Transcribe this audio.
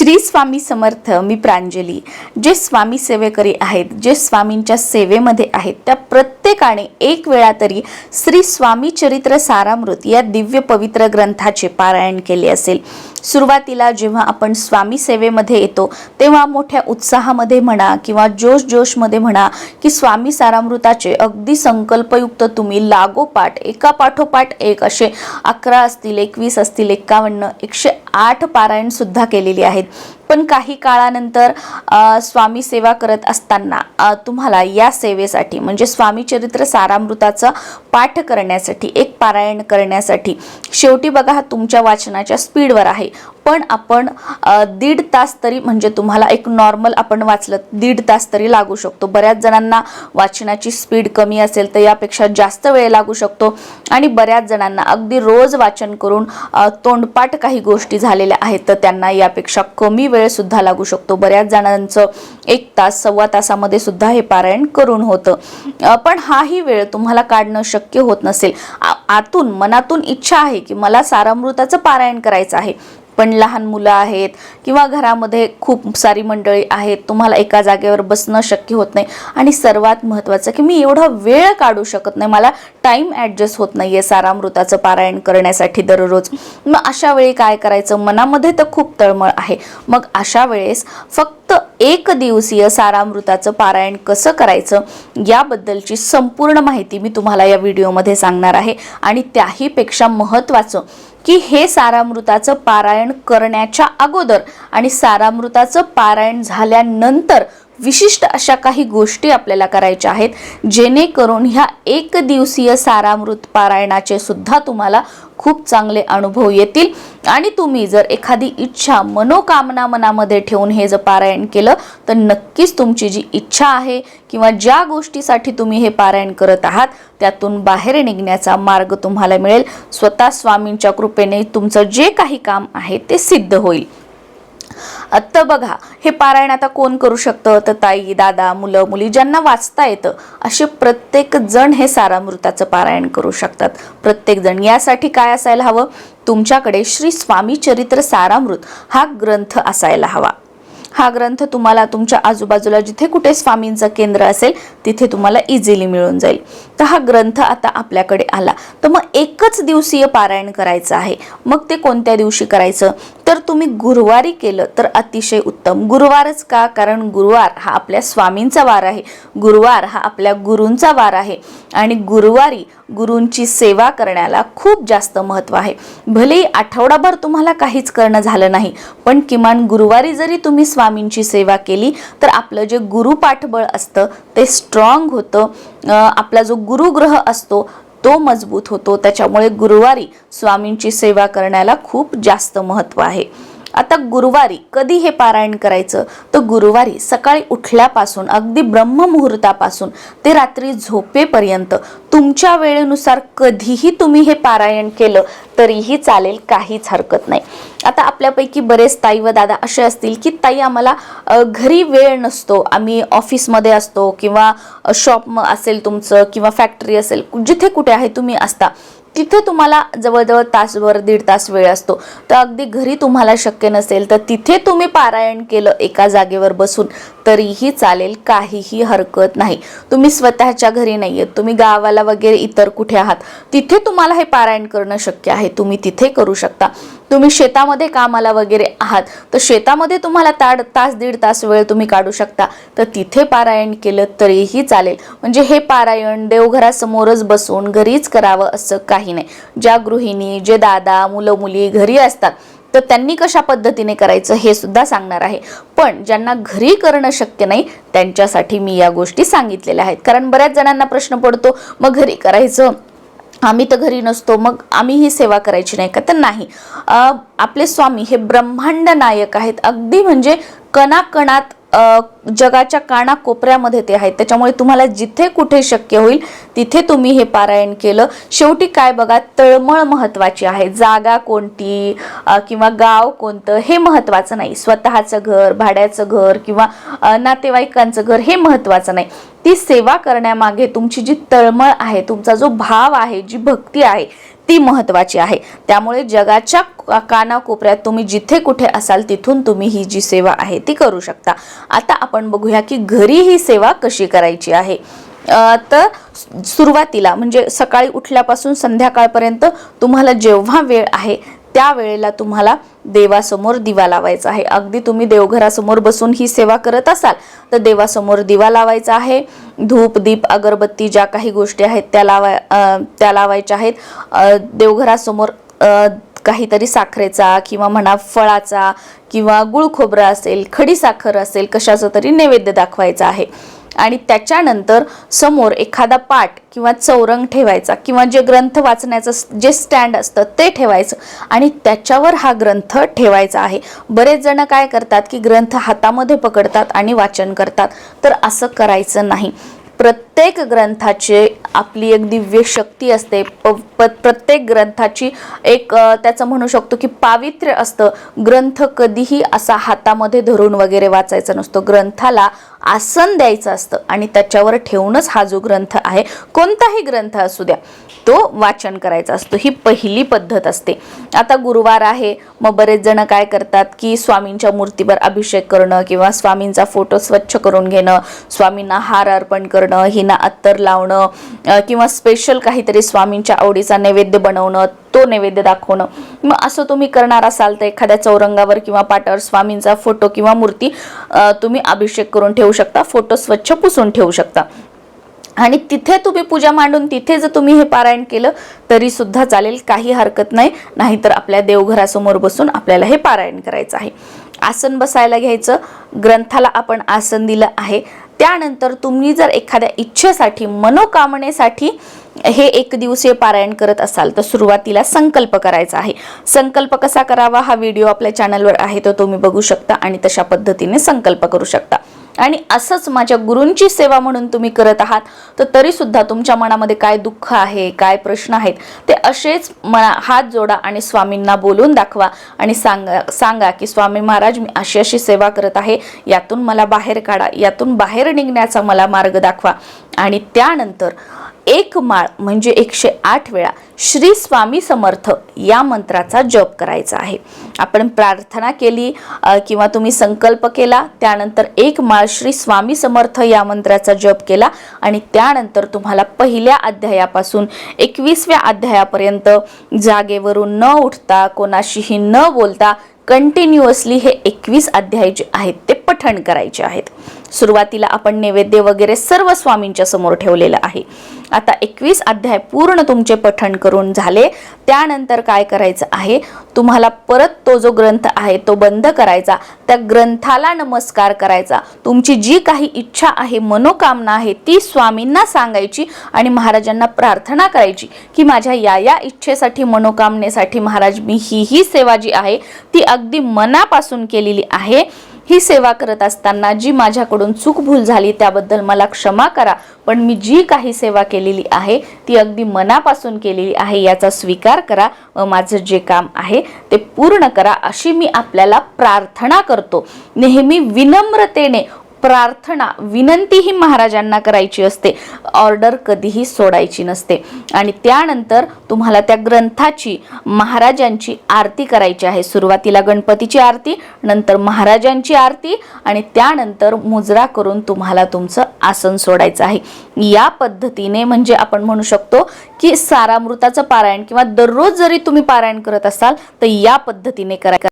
श्री स्वामी समर्थ मी प्रांजली. जे स्वामी सेवेकरी आहेत जे स्वामींच्या सेवेमध्ये आहेत त्या प्रत्येकाने एक वेळा तरी श्री स्वामी चरित्र सारामृत या दिव्य पवित्र ग्रंथाचे पारायण केले असेल. सुरुवातीला जेव्हा आपण स्वामी सेवेमध्ये येतो तेव्हा मोठ्या उत्साहामध्ये म्हणा किंवा जोश जोशमध्ये म्हणा की स्वामी सारामृताचे अगदी संकल्पयुक्त तुम्ही लागोपाठ एका पाठोपाठ एक असे अकरा असतील एकवीस असतील एकावन्न एकशे आठ पारायणसुद्धा केलेली आहेत. पण काही काळानंतर स्वामी सेवा करत असताना तुम्हाला या सेवेसाठी म्हणजे स्वामी चरित्र सारामृताचा पाठ करण्यासाठी एक पारायण करण्यासाठी शेवटी बघा हा तुमच्या वाचनाच्या स्पीडवर आहे. पण आपण दीड तास तरी म्हणजे तुम्हाला एक नॉर्मल आपण वाचलं दीड तास तरी लागू शकतो. बऱ्याच जणांना वाचनाची स्पीड कमी असेल तर यापेक्षा जास्त वेळ लागू शकतो. आणि बऱ्याच जणांना अगदी रोज वाचन करून तोंडपाठ काही गोष्टी झालेल्या आहेत तर त्यांना यापेक्षा कमी वेळ सुद्धा लागू शकतो. बऱ्याच जणांचं एक तास सव्वा तासामध्ये सुद्धा हे पारायण करून होतं. पण हाही वेळ तुम्हाला काढणं शक्य होत नसेल. आतून मनातून इच्छा आहे की मला सारामृताचं पारायण करायचं आहे. पण लहान मुलं आहेत किंवा घरामध्ये खूप सारी मंडळी आहेत तुम्हाला एका जागेवर बसणं शक्य होत नाही. आणि सर्वात महत्त्वाचं की मी एवढा वेळ काढू शकत नाही. मला टाईम ॲडजस्ट होत नाही आहे सारामृताचं पारायण करण्यासाठी दररोज. मग अशा वेळी काय करायचं? मनामध्ये तर खूप तळमळ आहे. मग अशा वेळेस फक्त एक दिवसीय सारामृताचं पारायण कसं करायचं? याबद्दलची संपूर्ण माहिती मी तुम्हाला या व्हिडिओमध्ये सांगणार आहे. आणि त्याहीपेक्षा महत्त्वाचं की हे सारामृताचं पारायण करण्याच्या अगोदर आणि सारामृताचं पारायण झाल्यानंतर विशिष्ट अशा काही गोष्टी आपल्याला करायच्या आहेत जेणेकरून ह्या एक दिवसीय सारामृत पारायणाचे सुद्धा तुम्हाला खूप चांगले अनुभव येतील. आणि तुम्ही जर एखादी इच्छा मनोकामना मनामध्ये ठेवून हे जर पारायण केलं तर नक्कीच तुमची जी इच्छा आहे किंवा ज्या गोष्टीसाठी तुम्ही हे पारायण करत आहात त्यातून बाहेर निघण्याचा मार्ग तुम्हाला मिळेल. स्वतः स्वामींच्या कृपेने तुमचं जे काही काम आहे ते सिद्ध होईल. आत्ता बघा हे पारायण आता कोण करू शकतं? तर ताई दादा मुलं मुली ज्यांना वाचता येतं असे प्रत्येक जण हे सारामृताचं पारायण करू शकतात. प्रत्येक जण यासाठी काय असायला हवं? तुमच्याकडे श्री स्वामी चरित्र सारामृत हा ग्रंथ असायला हवा. हा ग्रंथ तुम्हाला तुमच्या आजूबाजूला जिथे कुठे स्वामींचं केंद्र असेल तिथे तुम्हाला इझिली मिळून जाईल. तर हा ग्रंथ आता आपल्याकडे आला. तर मग एकच दिवसीय पारायण करायचं आहे. मग ते कोणत्या दिवशी करायचं? तर तुम्ही गुरुवारी केलं तर अतिशय उत्तम. गुरुवारच का? कारण गुरुवार हा आपल्या स्वामींचा वार आहे. गुरुवार हा आपल्या गुरूंचा वार आहे. आणि गुरुवारी गुरूंची सेवा करण्याला खूप जास्त महत्त्व आहे. भलेही आठवडाभर तुम्हाला काहीच करणं झालं नाही पण किमान गुरुवारी जरी तुम्ही स्वामींची सेवा केली तर आपलं जे गुरुपाठबळ असतं ते स्ट्रॉंग होतं. आपला जो गुरुग्रह असतो तो मजबूत होतो. त्याच्यामुळे गुरुवारी स्वामींची सेवा करण्याला खूप जास्त महत्त्व आहे. आता गुरुवारी कधी हे पारायण करायचं? तर गुरुवारी सकाळी उठल्यापासून अगदी ब्रह्ममुहूर्तापासून ते रात्री झोपेपर्यंत तुमच्या वेळेनुसार कधीही तुम्ही हे पारायण केलं तरीही चालेल काहीच हरकत नाही. आता आपल्यापैकी बरेच ताई व दादा असे असतील की ताई आम्हाला घरी वेळ नसतो. आम्ही ऑफिसमध्ये असतो किंवा शॉप असेल तुमचं किंवा फॅक्टरी असेल जिथे कुठे आहे तुम्ही असता. तिथे तुम्हाला जवळजवळ तासभर दीड तास वेळ असतो. तर अगदी घरी तुम्हाला शक्य नसेल तर तिथे तुम्ही पारायण केलं एका जागेवर बसून तरीही चालेल काहीही हरकत नाही. तुम्ही स्वतःच्या घरी नाही आहेत तुम्ही गावाला वगैरे इतर कुठे आहात तिथे तुम्हाला हे पारायण करणं शक्य आहे तुम्ही तिथे करू शकता. तुम्ही शेतामध्ये कामाला वगैरे आहात तर शेतामध्ये तुम्हाला ताड तास दीड तास वेळ तुम्ही काढू शकता. तर तिथे पारायण केलं तरीही चालेल. म्हणजे हे पारायण देवघरासमोरच बसून घरीच करावं असं काही नाही. ज्या गृहिणी जे दादा मुलं मुली घरी असतात तर त्यांनी कशा पद्धतीने करायचं हे सुद्धा सांगणार आहे. पण ज्यांना घरी करणं शक्य नाही त्यांच्यासाठी मी या गोष्टी सांगितलेल्या आहेत. कारण बऱ्याच जणांना प्रश्न पडतो मग घरी करायचं? आम्ही तर घरी नसतो मग आम्ही ही सेवा करायची नाही का? तर नाही. आपले स्वामी हे ब्रह्मांड नायक आहेत. अगदी म्हणजे कणाकणात जगाच्या कानाकोपऱ्यामध्ये ते आहेत. त्याच्यामुळे तुम्हाला जिथे कुठे शक्य होईल तिथे तुम्ही हे पारायण केलं. शेवटी काय बघा तळमळ महत्वाची आहे. जागा कोणती किंवा गाव कोणतं हे महत्वाचं नाही. स्वतःचं घर भाड्याचं घर किंवा नातेवाईकांचं घर हे महत्वाचं नाही. ती सेवा करण्यामागे तुमची जी तळमळ आहे तुमचा जो भाव आहे जी भक्ती आहे ती महत्त्वाची आहे. त्यामुळे जगाच्या कानाकोपऱ्यात तुम्ही जिथे कुठे असाल तिथून तुम्ही ही जी सेवा आहे ती करू शकता. आता आपण बघूया की घरी ही सेवा कशी करायची आहे. तर सुरुवातीला म्हणजे सकाळी उठल्यापासून संध्याकाळपर्यंत तुम्हाला जेव्हा वेळ आहे त्यावेळेला तुम्हाला देवासमोर दिवा लावायचा आहे. अगदी तुम्ही देवघरासमोर बसून ही सेवा करत असाल तर देवासमोर दिवा लावायचा आहे. धूप दीप अगरबत्ती ज्या काही गोष्टी आहेत त्या लावाय त्या लावायच्या आहेत. देवघरासमोर काहीतरी साखरेचा किंवा म्हणा फळाचा किंवा गुळ खोबरं असेल खडी साखर असेल कशाचं तरी नैवेद्य दाखवायचा आहे. आणि त्याच्यानंतर समोर एखादा पाठ किंवा चौरंग ठेवायचा किंवा जे ग्रंथ वाचण्याचं जे स्टँड असतं ते ठेवायचं आणि त्याच्यावर हा ग्रंथ ठेवायचा आहे. बरेच जण काय करतात की ग्रंथ हातामध्ये पकडतात आणि वाचन करतात. तर असं करायचं नाही. प्रत्येक प्रत्येक ग्रंथाचे आपली एक दिव्य शक्ती असते. प प्रत्येक ग्रंथाची एक त्याचं म्हणू शकतो की पावित्र्य असतं. ग्रंथ कधीही असा हातामध्ये धरून वगैरे वाचायचा नसतो. ग्रंथाला आसन द्यायचं असतं आणि त्याच्यावर ठेवूनच हा जो ग्रंथ आहे कोणताही ग्रंथ असू द्या तो वाचन करायचा असतो. ही पहिली पद्धत असते. आता गुरुवार आहे. मग बरेच जण काय करतात की स्वामींच्या मूर्तीवर अभिषेक करणं किंवा स्वामींचा फोटो स्वच्छ करून घेणं स्वामींना हार अर्पण करणं ही स्वामींना अत्तर लावणं किंवा स्पेशल काहीतरी स्वामींच्या आवडीचा नैवेद्य बनवणं तो नैवेद्य दाखवणं. मग असं तुम्ही करणार असाल तर एखाद्या चौरंगावर किंवा पाटावर स्वामींचा फोटो किंवा मूर्ती तुम्ही अभिषेक करून ठेवू शकता फोटो स्वच्छ पुसून ठेवू शकता. आणि तिथे तुम्ही पूजा मांडून तिथे जर तुम्ही हे पारायण केलं तरी सुद्धा चालेल काही हरकत नाही. नाहीतर आपल्या देवघरासमोर बसून आपल्याला हे पारायण करायचं आहे. आसन बसायला घ्यायचं. ग्रंथाला आपण आसन दिलं आहे. त्यानंतर तुम्ही जर एखाद्या इच्छेसाठी मनोकामनेसाठी हे एक दिवसीय पारायण करत असाल तर सुरुवातीला संकल्प करायचा आहे. संकल्प कसा करावा हा व्हिडिओ आपल्या चॅनलवर आहे तो तुम्ही बघू शकता आणि तशा पद्धतीने संकल्प करू शकता. आणि असंच माझ्या गुरूंची सेवा म्हणून तुम्ही करत आहात तर तरीसुद्धा तुमच्या मनामध्ये काय दुःख आहे काय प्रश्न आहेत ते असेच मना हात जोडा आणि स्वामींना बोलून दाखवा आणि सांगा सांगा की स्वामी महाराज मी अशी अशी सेवा करत आहे यातून मला बाहेर काढा यातून बाहेर निघण्याचा मला मार्ग दाखवा. आणि त्यानंतर एक माळ म्हणजे एकशे आठ वेळा श्री स्वामी समर्थ या मंत्राचा जप करायचा आहे. आपण प्रार्थना केली किंवा तुम्ही संकल्प केला त्यानंतर एक माळ श्री स्वामी समर्थ या मंत्राचा जप केला आणि त्यानंतर तुम्हाला पहिल्या अध्यायापासून एकवीसव्या अध्यायापर्यंत जागेवरून न उठता कोणाशीही न बोलता कंटिन्युअसली हे एकवीस अध्याय जे आहेत ते पठण करायचे आहेत. सुरुवातीला आपण नैवेद्य वगैरे सर्व स्वामींच्या समोर ठेवलेलं आहे. आता एकवीस अध्याय पूर्ण तुमचे पठण करून झाले. त्यानंतर काय करायचं आहे? तुम्हाला परत तो जो ग्रंथ आहे तो बंद करायचा. त्या ग्रंथाला नमस्कार करायचा. तुमची जी काही इच्छा आहे मनोकामना आहे ती स्वामींना सांगायची आणि महाराजांना प्रार्थना करायची की माझ्या या या इच्छेसाठी मनोकामनेसाठी महाराज मी ही ही सेवा जी आहे ती अगदी मनापासून केलेली आहे. ही सेवा करत असताना जी माझ्याकडून चूक भूल झाली त्याबद्दल मला क्षमा करा. पण मी जी काही सेवा केलेली आहे ती अगदी मनापासून केलेली आहे याचा स्वीकार करा. व माझं जे काम आहे ते पूर्ण करा अशी मी आपल्याला प्रार्थना करतो. नेहमी विनम्रतेने प्रार्थना विनंती ही महाराजांना करायची असते. ऑर्डर कधीही सोडायची नसते. आणि त्यानंतर तुम्हाला त्या ग्रंथाची महाराजांची आरती करायची आहे. सुरुवातीला गणपतीची आरती नंतर महाराजांची आरती आणि त्यानंतर मुजरा करून तुम्हाला तुमचं आसन सोडायचं आहे. या पद्धतीने म्हणजे आपण म्हणू शकतो की सारामृताचं पारायण किंवा दररोज जरी तुम्ही पारायण करत असाल तर या पद्धतीने करायचं